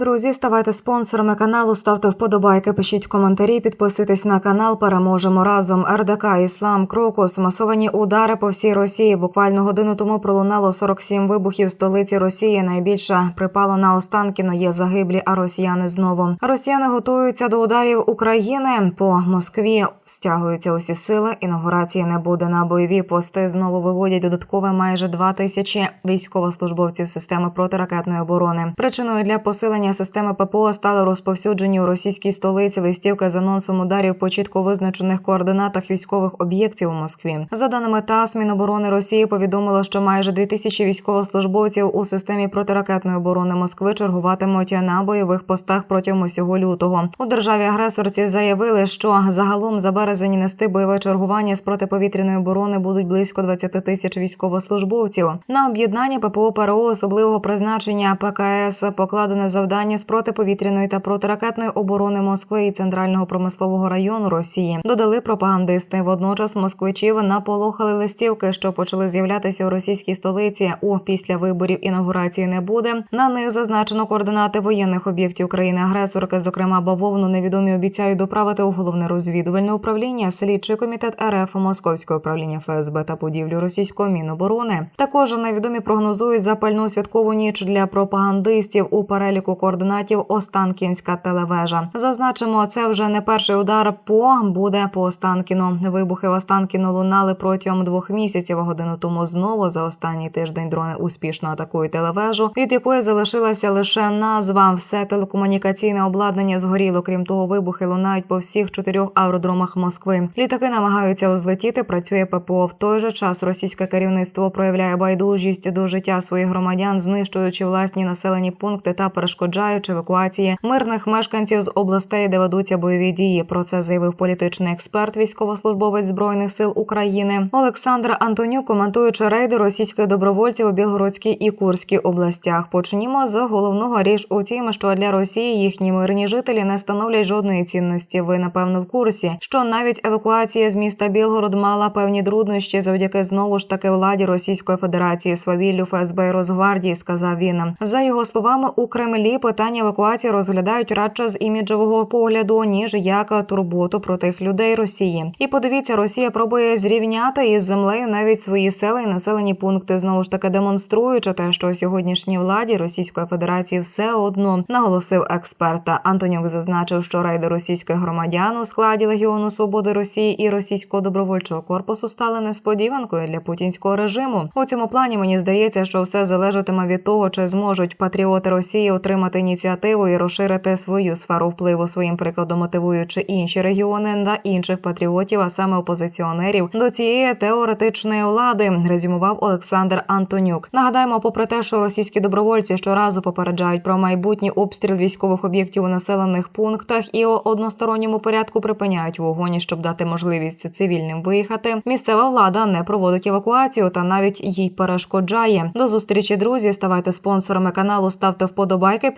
Друзі, ставайте спонсорами каналу, ставте вподобайки, пишіть коментарі, підписуйтесь на канал. Переможемо разом. РДК, Іслам, Крокус, масовані удари по всій Росії. Буквально годину тому пролунало 47 вибухів в столиці Росії. Найбільше припало на Останкіно. Є загиблі, а росіяни знову. Росіяни готуються до ударів України по Москві. Стягуються усі сили. Інаугурації не буде на бойові пости. Знову виводять додаткове майже два тисячі військовослужбовців системи протиракетної оборони. Причиною для посилення системи ППО стало розповсюджені у російській столиці листівки з анонсом ударів по чітко визначених координатах військових об'єктів у Москві. За даними ТАСС, Міноборони Росії повідомило, що майже 2000 військовослужбовців у системі протиракетної оборони Москви чергуватимуть на бойових постах протягом усього лютого. У державі агресорці заявили, що загалом за березень нести бойове чергування з протиповітряної оборони будуть близько 20 тисяч військовослужбовців. На об'єднання ППО ПРО особливого призначення ПКС покладене завдання з протиповітряної та протиракетної оборони Москви і центрального промислового району Росії. Додали пропагандисти. Водночас москвичів наполохали листівки, що почали з'являтися у російській столиці. У після виборів інаугурації не буде. На них зазначено координати воєнних об'єктів країни-агресорки. Зокрема, бавовну невідомі обіцяють доправити у головне розвідувальне управління, слідчий комітет РФ, Московське управління ФСБ та будівлю російського міноборони. Також невідомі прогнозують запальну святкову ніч для пропагандистів у переліку координатів Останкінська телевежа. Зазначимо, це вже не перший удар по буде по Останкіну. Вибухи в Останкіну лунали протягом двох місяців. Годину тому знову за останній тиждень дрони успішно атакують телевежу, від якої залишилася лише назва. Все телекомунікаційне обладнання згоріло. Крім того, вибухи лунають по всіх чотирьох аеродромах Москви. Літаки намагаються узлетіти. Працює ППО. В той же час російське керівництво проявляє байдужість до життя своїх громадян, знищуючи власні населені пункти та перешкоджаючи евакуації мирних мешканців з областей, де ведуться бойові дії. Про це заявив політичний експерт, військовослужбовець збройних сил України Олександр Антонюк, коментуючи рейди російських добровольців у Білгородській і Курській областях. Почнімо з головного річ у тім, що для Росії їхні мирні жителі не становлять жодної цінності. Ви напевно в курсі, що навіть евакуація з міста Білгород мала певні труднощі завдяки знову ж таки владі Російської Федерації, свавіллю ФСБ і Росгвардії, сказав він. За його словами, у Кремлі питання евакуації розглядають радше з іміджового погляду, ніж як турботу про тих людей Росії. І подивіться, Росія пробує зрівняти із землею навіть свої села і населені пункти, знову ж таки демонструючи те, що сьогоднішній владі Російської Федерації все одно наголосив експерта. Антонюк зазначив, що рейди російських громадян у складі Легіону Свободи Росії і російського добровольчого корпусу стали несподіванкою для путінського режиму. У цьому плані мені здається, що все залежатиме від того, чи зможуть патріоти Росії отримати ініціативу і розширити свою сферу впливу своїм прикладом, мотивуючи інші регіони та інших патріотів, а саме опозиціонерів до цієї теоретичної влади, резюмував Олександр Антонюк. Нагадаємо, попри те, що російські добровольці щоразу попереджають про майбутній обстріл військових об'єктів у населених пунктах і у односторонньому порядку припиняють вогонь, щоб дати можливість цивільним виїхати. Місцева влада не проводить евакуацію та навіть їй перешкоджає. До зустрічі, друзі. Ставайте спонсорами каналу, ставте вподобайки,